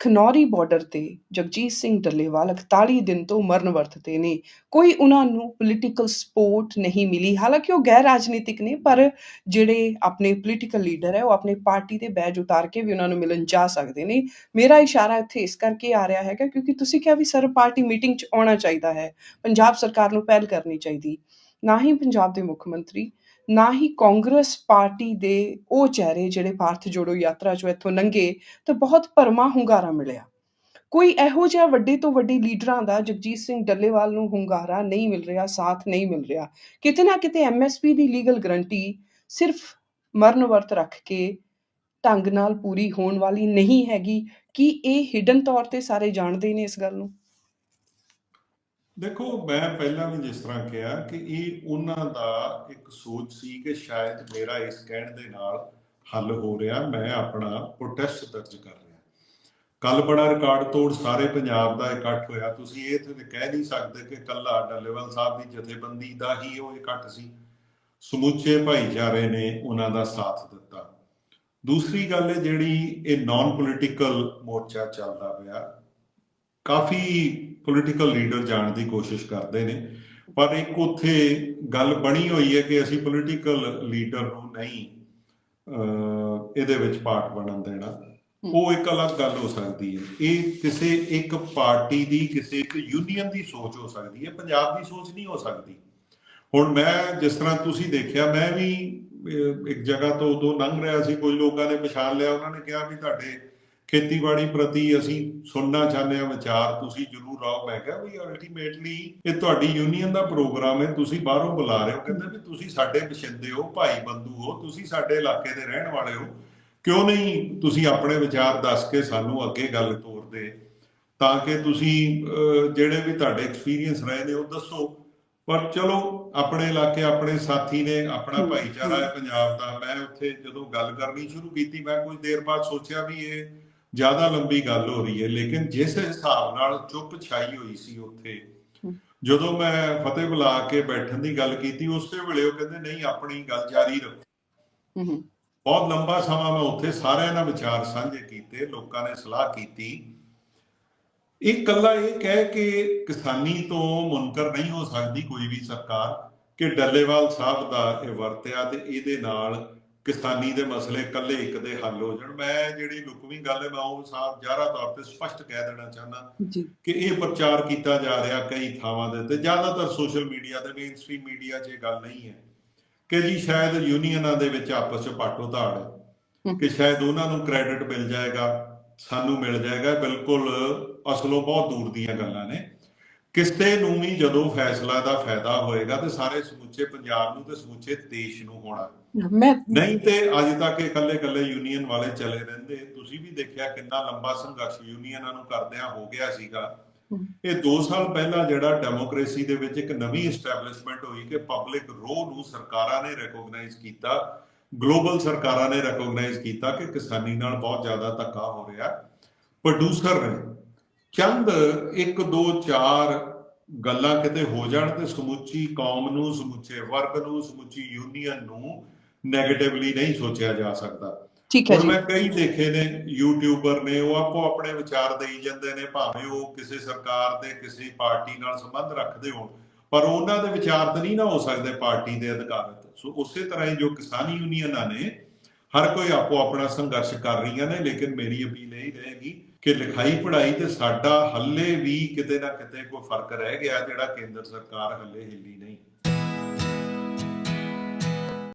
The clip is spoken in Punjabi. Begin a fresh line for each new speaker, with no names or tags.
ਖਨੌਰੀ ਬਾਰਡਰ ਤੇ ਜਗਜੀਤ ਸਿੰਘ ਡੱਲੇਵਾਲ 41 ਦਿਨ ਤੋਂ ਮਰਨ ਵਰਤਦੇ ਨੇ। ਕੋਈ ਉਹਨਾਂ ਨੂੰ ਪੋਲੀਟੀਕਲ ਸਪੋਰਟ ਨਹੀਂ ਮਿਲੀ। ਹਾਲਾਂਕਿ ਉਹ ਗੈਰ ਰਾਜਨੀਤਿਕ ਨੇ, ਪਰ ਜਿਹੜੇ ਆਪਣੇ ਪੋਲੀਟੀਕਲ ਲੀਡਰ ਹੈ, ਉਹ ਆਪਣੇ ਪਾਰਟੀ ਦੇ ਬੈਜ ਉਤਾਰ ਕੇ ਵੀ ਉਹਨਾਂ ਨੂੰ ਮਿਲਣ ਜਾ ਸਕਦੇ ਨੇ। ਮੇਰਾ ਇਸ਼ਾਰਾ ਇੱਥੇ ਇਸ ਕਰਕੇ ਆ ਰਿਹਾ ਹੈਗਾ ਕਿਉਂਕਿ ਤੁਸੀਂ ਕਿਹਾ ਵੀ ਸਰ ਪਾਰਟੀ ਮੀਟਿੰਗ 'ਚ ਆਉਣਾ ਚਾਹੀਦਾ ਹੈ। ਪੰਜਾਬ ਸਰਕਾਰ ਨੂੰ ਪਹਿਲ ਕਰਨੀ ਚਾਹੀਦੀ। ਨਾ ਹੀ ਪੰਜਾਬ ਦੇ ਮੁੱਖ ਮੰਤਰੀ ਨਾ ਹੀ ਕਾਂਗਰਸ ਪਾਰਟੀ ਦੇ ਉਹ ਚਿਹਰੇ ਜਿਹੜੇ ਭਾਰਤ ਜੋੜੋ ਯਾਤਰਾ 'ਚੋਂ ਇੱਥੋਂ ਲੰਘੇ ਤਾਂ ਬਹੁਤ ਭਰਮਾ ਹੁੰਗਾਰਾ ਮਿਲਿਆ। ਕੋਈ ਇਹੋ ਜਿਹਾ ਵੱਡੇ ਤੋਂ ਵੱਡੇ ਲੀਡਰਾਂ ਦਾ ਜਗਜੀਤ ਸਿੰਘ ਡੱਲੇਵਾਲ ਨੂੰ ਹੁੰਗਾਰਾ ਨਹੀਂ ਮਿਲ ਰਿਹਾ, ਸਾਥ ਨਹੀਂ ਮਿਲ ਰਿਹਾ। ਕਿਤੇ ਨਾ ਕਿਤੇ ਐਮਐਸਪੀ ਦੀ ਲੀਗਲ ਗਰੰਟੀ ਸਿਰਫ ਮਰਨ ਵਰਤ ਰੱਖ ਕੇ ਢੰਗ ਨਾਲ ਪੂਰੀ ਹੋਣ ਵਾਲੀ ਨਹੀਂ ਹੈਗੀ। ਕਿ ਇਹ ਹਿਡਨ ਤੌਰ ਤੇ ਸਾਰੇ ਜਾਣਦੇ ਨੇ ਇਸ ਗੱਲ ਨੂੰ?
ਦੇਖੋ, ਮੈਂ ਪਹਿਲਾਂ ਵੀ ਜਿਸ ਤਰ੍ਹਾਂ ਕਿਹਾ ਕਿ ਇਹ ਉਹਨਾਂ ਦਾ ਇੱਕ ਸੋਚ ਸੀ ਕਿ ਸ਼ਾਇਦ ਮੇਰਾ ਇਸ ਕਹਿਣ ਦੇ ਨਾਲ ਹੱਲ ਹੋ ਰਿਹਾ, ਮੈਂ ਆਪਣਾ ਪ੍ਰੋਟੈਸਟ ਦਰਜ ਕਰ ਰਿਹਾ। ਕੱਲ ਬੜਾ ਰਿਕਾਰਡ ਤੋੜ ਸਾਰੇ ਪੰਜਾਬ ਦਾ ਇਕੱਠ ਹੋਇਆ। ਤੁਸੀਂ ਇਹ ਤੇ ਕਹਿ ਨਹੀਂ ਸਕਦੇ ਕਿ ਕੱਲਾ ਡੱਲੇਵਾਲ ਸਾਹਿਬ ਦੀ ਜਥੇਬੰਦੀ ਦਾ ਹੀ ਉਹ ਇਕੱਠ ਸੀ। ਸਮੁੱਚੇ ਭਾਈਚਾਰੇ ਨੇ ਉਹਨਾਂ ਦਾ ਸਾਥ ਦਿੱਤਾ। ਦੂਸਰੀ ਗੱਲ ਹੈ ਜਿਹੜੀ ਇਹ ਨਾਨ ਪੋਲੀਟੀਕਲ ਮੋਰਚਾ ਚੱਲਦਾ ਪਿਆ। ਕਾਫੀ ਪੋਲੀਟੀਕਲ ਲੀਡਰ ਜਾਣ ਦੀ ਕੋਸ਼ਿਸ਼ ਕਰਦੇ ਨੇ। ਪਰ ਇੱਕ ਉੱਥੇ ਗੱਲ ਬਣੀ ਹੋਈ ਹੈ ਕਿ ਅਸੀਂ ਪੋਲੀਟੀਕਲ ਲੀਡਰ ਨੂੰ ਨਹੀਂ ਇਹਦੇ ਵਿੱਚ ਪਾਰਟ ਬਣਨ ਦੇਣਾ। ਉਹ ਇੱਕ ਅਲੱਗ ਗੱਲ ਹੋ ਸਕਦੀ ਹੈ। ਇਹ ਕਿਸੇ ਇੱਕ ਪਾਰਟੀ ਦੀ ਕਿਸੇ ਇੱਕ ਯੂਨੀਅਨ ਦੀ ਸੋਚ ਹੋ ਸਕਦੀ ਹੈ। ਪੰਜਾਬ ਦੀ ਸੋਚ ਨਹੀਂ ਹੋ ਸਕਦੀ। ਹੁਣ ਮੈਂ ਜਿਸ ਤਰ੍ਹਾਂ ਤੁਸੀਂ ਦੇਖਿਆ ਮੈਂ ਵੀ ਇੱਕ ਜਗ੍ਹਾ ਤੋਂ ਉਦੋਂ ਲੰਘ ਰਿਹਾ ਸੀ। ਕੁਝ ਲੋਕਾਂ ਨੇ ਪਛਾਣ ਲਿਆ। ਉਹਨਾਂ ਨੇ ਕਿਹਾ ਵੀ ਤੁਹਾਡੇ ਖੇਤੀਬਾੜੀ ਪ੍ਰਤੀ ਅਸੀਂ ਸੁਣਨਾ ਚਾਹੁੰਦੇ ਹਾਂ ਵਿਚਾਰ ਤੁਸੀਂ ਜਰੂਰ ਆਓ ਮੈਂ ਕਿਹਾ ਵੀ ਅਲਟੀਮੇਟਲੀ ਇਹ ਤੁਹਾਡੀ ਯੂਨੀਅਨ ਦਾ ਪ੍ਰੋਗਰਾਮ ਹੈ ਤੁਸੀਂ ਬਾਹਰੋਂ ਬੁਲਾ ਰਹੇ ਹੋ। ਕਹਿੰਦੇ ਵੀ ਤੁਸੀਂ ਸਾਡੇ ਬਸ਼ਿੰਦੇ ਹੋ ਭਾਈ ਬੰਦੂ ਹੋ ਤੁਸੀਂ ਸਾਡੇ ਇਲਾਕੇ ਦੇ ਰਹਿਣ ਵਾਲੇ ਹੋ। ਕਿਉਂ ਨਹੀਂ ਤੁਸੀਂ ਆਪਣੇ ਵਿਚਾਰ ਦੱਸ ਕੇ ਸਾਨੂੰ ਅੱਗੇ ਗੱਲ ਤੋਰਦੇ? ਤਾਂ ਕਿ ਤੁਸੀਂ ਜਿਹੜੇ ਵੀ ਤੁਹਾਡੇ ਐਕਸਪੀਰੀਅੰਸ ਰਹੇ ਨੇ ਉਹ ਦੱਸੋ। ਪਰ ਚਲੋ ਆਪਣੇ ਇਲਾਕੇ ਆਪਣੇ ਸਾਥੀ ਨੇ ਆਪਣਾ ਭਾਈਚਾਰਾ ਹੈ ਪੰਜਾਬ ਦਾ। ਮੈਂ ਉੱਥੇ ਜਦੋਂ ਗੱਲ ਕਰਨੀ ਸ਼ੁਰੂ ਕੀਤੀ ਮੈਂ ਕੁਝ ਦੇਰ ਬਾਅਦ ਸੋਚਿਆ ਵੀ ਇਹ ਜ਼ਿਆਦਾ ਲੰਬੀ ਗੱਲ ਹੋ ਰਹੀ ਹੈ ਲੇਕਿਨ ਜਿਸ ਹਿਸਾਬ ਨਾਲ ਚੁੱਪ ਛਾਈ ਹੋਈ ਸੀ ਉੱਥੇ। ਜਦੋਂ ਮੈਂ ਫਤਿਹ ਬੁਲਾ ਕੇ ਬੈਠਣ ਦੀ ਗੱਲ ਕੀਤੀ ਉਸੇ ਵੇਲੇ ਉਹ ਕਹਿੰਦੇ ਨਹੀਂ ਆਪਣੀ ਗੱਲ ਜਾਰੀ ਰੱਖੋ।
ਹੂੰ
ਬਹੁਤ ਲੰਬਾ ਸਮਾਂ ਮੈਂ ਉੱਥੇ ਸਾਰਿਆਂ ਨਾਲ ਵਿਚਾਰ ਸਾਂਝੇ ਕੀਤੇ ਲੋਕਾਂ ਨੇ ਸਲਾਹ ਕੀਤੀ। ਇਹ ਕੱਲਾ ਇਹ ਕਹਿ ਕੇ ਕਿਸਾਨੀ ਤੋਂ ਮੁਨਕਰ ਨਹੀਂ ਹੋ ਸਕਦੀ ਕੋਈ ਵੀ ਸਰਕਾਰ ਕਿ ਡੱਲੇਵਾਲ ਸਾਹਿਬ ਦਾ ਇਹ ਵਰਤਿਆ ਤੇ ਇਹਦੇ ਨਾਲ ਕਿਸਾਨੀ ਦੇ ਮਸਲੇ ਕੱਲੇ ਇੱਕ ਦੇ ਹੱਲ ਹੋ ਜਾਣ। ਮੈਂ ਜਿਹੜੀ ਲੁਕਵੀਂ ਗੱਲ ਹੈ ਮੈਂ ਉਹ ਸਾਫ਼ ਜਾਹਰਾ ਤੌਰ ਤੇ ਸਪਸ਼ਟ ਕਹਿ ਦੇਣਾ ਚਾਹੁੰਦਾ ਕਿ ਇਹ ਪ੍ਰਚਾਰ ਕੀਤਾ ਜਾ ਰਿਹਾ ਕਈ ਥਾਵਾਂ ਦੇ ਤੇ ਜ਼ਿਆਦਾਤਰ ਸੋਸ਼ਲ ਮੀਡੀਆ ਤੇ ਮੇਨਸਟ੍ਰੀਮ ਮੀਡੀਆ 'ਚ ਇਹ ਗੱਲ ਨਹੀਂ ਹੈ ਕਿ ਜੀ ਸ਼ਾਇਦ ਯੂਨੀਅਨਾਂ ਦੇ ਵਿੱਚ ਆਪਸ 'ਚ ਪਾਟੋ ਧਾੜ ਹੈ। ਕਿ ਸ਼ਾਇਦ ਉਹਨਾਂ ਨੂੰ ਕ੍ਰੈਡਿਟ ਮਿਲ ਜਾਏਗਾ ਸਾਨੂੰ ਮਿਲ ਜਾਏਗਾ। ਬਿਲਕੁਲ ਅਸਲੋਂ ਬਹੁਤ ਦੂਰ ਦੀਆਂ ਗੱਲਾਂ ਨੇ। ਕਿਸੇ ਨੂੰ ਵੀ ਜਦੋਂ ਫੈਸਲਾ ਦਾ ਫਾਇਦਾ ਹੋਏਗਾ ਤੇ ਸਾਰੇ ਸਮੁੱਚੇ ਪੰਜਾਬ ਨੂੰ ਤੇ ਸਮੁੱਚੇ ਦੇਸ਼ ਨੂੰ ਹੋਣਾ।
ਮੈਂ
ਨਹੀਂ ਤੇ ਅੱਜ ਤੱਕ ਇਕੱਲੇ ਇਕੱਲੇ ਯੂਨੀਅਨ ਵਾਲੇ ਚਲੇ ਰਹਿੰਦੇ। ਤੁਸੀਂ ਵੀ ਦੇਖਿਆ ਕਿੰਨਾ ਲੰਬਾ ਸੰਘਰਸ਼ ਯੂਨੀਅਨਾਂ ਨੂੰ ਕਰਦਿਆਂ ਹੋ ਗਿਆ ਸੀਗਾ। ਇਹ 2 ਸਾਲ ਪਹਿਲਾਂ ਜਿਹੜਾ ਡੈਮੋਕ੍ਰੇਸੀ ਦੇ ਵਿੱਚ ਇੱਕ ਨਵੀਂ ਐਸਟੈਬਲਿਸ਼ਮੈਂਟ ਹੋਈ ਕਿ ਪਬਲਿਕ ਰੋਹ ਨੂੰ ਸਰਕਾਰਾਂ ਨੇ ਰੈਕੋਗਨਾਈਜ਼ ਕੀਤਾ ਗਲੋਬਲ ਸਰਕਾਰਾਂ ਨੇ ਰੈਕੋਗਨਾਈਜ਼ ਕੀਤਾ ਕਿ ਕਿਸਾਨੀ ਨਾਲ ਬਹੁਤ ਜ਼ਿਆਦਾ ਧੱਕਾ ਹੋ ਰਿਹਾ। ਪ੍ਰੋਡਿਊਸਰ ਨੇ ਚੰਦ 1 2 4 ਗੱਲਾਂ ਕਿਤੇ ਹੋ ਜਾਣ ਤੇ ਸਮੁੱਚੀ ਕੌਮ ਨੂੰ ਸਮੁੱਚੇ ਵਰਗ ਨੂੰ ਸਮੁੱਚੀ ਯੂਨੀਅਨ ਨੂੰ ਨੈਗੇਟਿਵਲੀ ਨਹੀਂ ਸੋਚਿਆ ਜਾ ਸਕਦਾ।
ਠੀਕ ਹੈ ਜੀ।
ਮੈਂ ਕਈ ਦੇਖੇ ਨੇ ਯੂਟਿਊਬਰ ਨੇ ਉਹ ਆਪੋ ਆਪਣੇ ਵਿਚਾਰ ਦੇਈ ਜਾਂਦੇ ਨੇ ਭਾਵੇਂ ਉਹ ਕਿਸੇ ਸਰਕਾਰ ਦੇ ਕਿਸੇ ਪਾਰਟੀ ਨਾਲ ਸੰਬੰਧ ਰੱਖਦੇ ਹੋਣ ਪਰ ਉਹਨਾਂ ਦੇ ਵਿਚਾਰ ਤਾਂ ਨਹੀਂ ਨਾ ਹੋ ਸਕਦੇ ਪਾਰਟੀ ਦੇ ਅਧਿਕਾਰਤ ਸੋ ਉਸੇ ਤਰ੍ਹਾਂ ਹੀ ਜੋ ਕਿਸਾਨੀ ਯੂਨੀਅਨਾਂ ਨੇ ਹਰ ਕੋਈ ਆਪੋ ਆਪਣਾ ਸੰਘਰਸ਼ ਕਰ ਰਹੀਆਂ ਨੇ ਲੇਕਿਨ ਮੇਰੀ ਅਪੀਲ ਇਹ ਰਹੇਗੀ ਕਿ ਲਿਖਾਈ ਪੜ੍ਹਾਈ ਤੇ ਸਾਡਾ ਹੱਲੇ ਵੀ ਕਿਤੇ ਨਾ ਕਿਤੇ ਕੋਈ ਫ਼ਰਕ ਰਹਿ ਗਿਆ ਜਿਹੜਾ ਕੇਂਦਰ ਸਰਕਾਰ ਹੱਲੇ ਹਿੱਲੀ ਨਹੀਂ।